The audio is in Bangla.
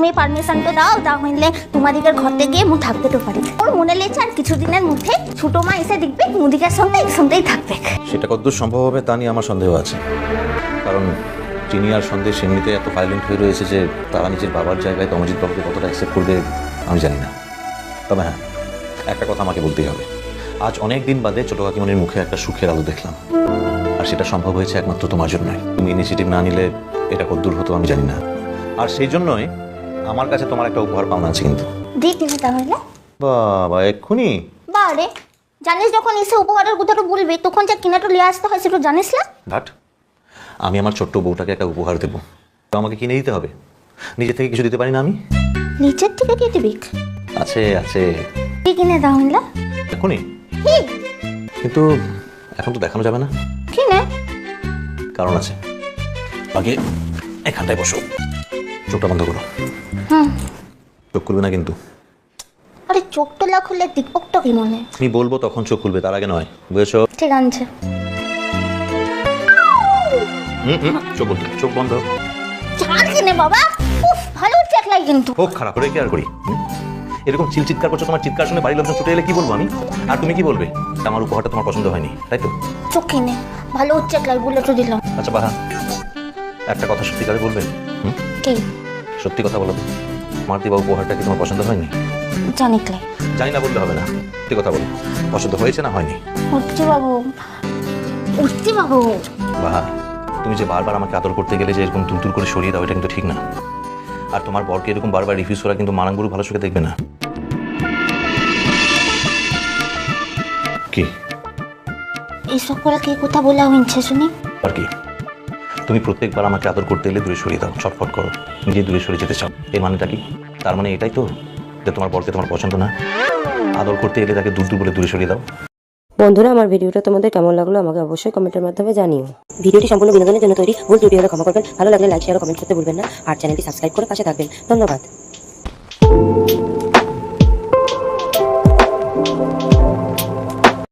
তুমি পারমিশনটা দাও তাহলে তোমাদিকের ঘরতে গিয়ে মু থাকতে তো পারি। ওর মনে লেগেছে আর কিছুদিনের মধ্যে ছোট মা এসে দেখবে মুদিকার সঙ্গে একসঙ্গেই থাকবে। সেটা কতদূর সম্ভব হবে তা নিয়ে আমার সন্দেহ আছে। কারণ চিনি আর সন্দেহ এমনিতে এত ভায়োলেন্ট হয়ে রয়েছে যে তারা নিজের বাবার জায়গায় তমজিৎ বাবুকে কতটা অ্যাকসেপ্ট করবে আমি জানি না। তবে হ্যাঁ একটা কথা আমাকে বলতেই হবে। আজ অনেক দিন বাদে ছোট কাকিমণির মুখে একটা সুখের আলো দেখলাম। আর সেটা সম্ভব হয়েছে একমাত্র তোমার জন্যই। তুমি ইনিশিয়েটিভ না নিলে এটা কতদূর হতো আমি জানি না। আর সেই জন্যই আমার কাছে তোমার একটা উপহার পাওনা আছে কিন্তু। দিয়ে কিনে তাহলে। বাবা এক্ষুনি? বারে জানিস যখন এসে উপহারের কথাটা বলবে তখন যা কিনাটা নিয়ে আসতে হয় সেটা জানিস না? বাট আমি আমার ছোট্ট বউটাকে একটা উপহার দেবো। তো আমাকে কিনে দিতে হবে। নিজে থেকে কিছু দিতে পারি না আমি? নিচের থেকে কি দিবি? আছে আছে। কি কিনে তাহলে। এখনই কি কিন্তু এখন তো দেখানো যাবে না। কি কিনে? কারণ আছে। আগে এখানটায় বসো। চোখটা বন্ধ করো। চোখ খুলবে না কিন্তু। আরে চোখটা না খুললে দীপকটা কি মনে আমি বলব তখন চোখ খুলবে তার আগে নয় বুঝেছ? ঠিক আছে। হুম হুম চোখ বন্ধ চোখ বন্ধ। চার কিনে বাবা? উফ ভালো চেক লাই কিন্তু। হোক খারাপ কি আর করি? এরকম চিল চিৎকার করছ তোমার চিৎকার শুনে বাড়ির লোকজন ছুটে এলে কি বলব আমি? আর তুমি কি বলবে? আমার উপহারটা তোমার পছন্দ হয়নি তাই তো? চোখ কিনে ভালো চেক লাই বলে তো দিলাম। আচ্ছা বাহা। একটা কথা সত্যিকারে বলবে হুম? কি? সত্যি কথা বলো দিবা উপহারটা কি তোমার পছন্দ হয়নি? জানি ক্লাই জানি না বললে হবে না সত্যি কথা বলো পছন্দ হয়েছে না হয়নি? বাবু বাবু বাহা তুমি যে বারবার আমাকে আদর করতে গেলে যে এরকম তুলতুল করে সরিয়ে দাও এটা কিন্তু ঠিক না। আর তোমার বরকে এরকম বারবার রিফিউজ করা কিন্তু মানাঙ্গুরু ভালো চোখে দেখবে না। কি? এইসব করে কি কথা বলা হয়েছে শুনি? আর কি? তুমি প্রত্যেকবার আমাকে আদর করতে এলে দূরে সরিয়ে দাও, ছটফট করো, নিজে দূরে সরে যেতে চাও। এর মানেটা কি? তার মানে এটাই তো যে তোমার বরকে তোমার পছন্দ না। আদর করতে এলে তাকে দূর দূর বলে দূরে সরিয়ে দাও। বন্ধুরা, আমার ভিডিওটা তোমাদের কেমন লাগল আমাকে অবশ্যই কমেন্টের মাধ্যমে জানিও। ভিডিওটি সম্পূর্ণ বিনোদনের জন্য তৈরি। ভুল ত্রুটি হলে ক্ষমা করবেন। ভালো লাগলে লাইক শেয়ার কমেন্ট করতে ভুলবেন না। আর চ্যানেলটি সাবস্ক্রাইব করে পাশে থাকবেন। ধন্যবাদ।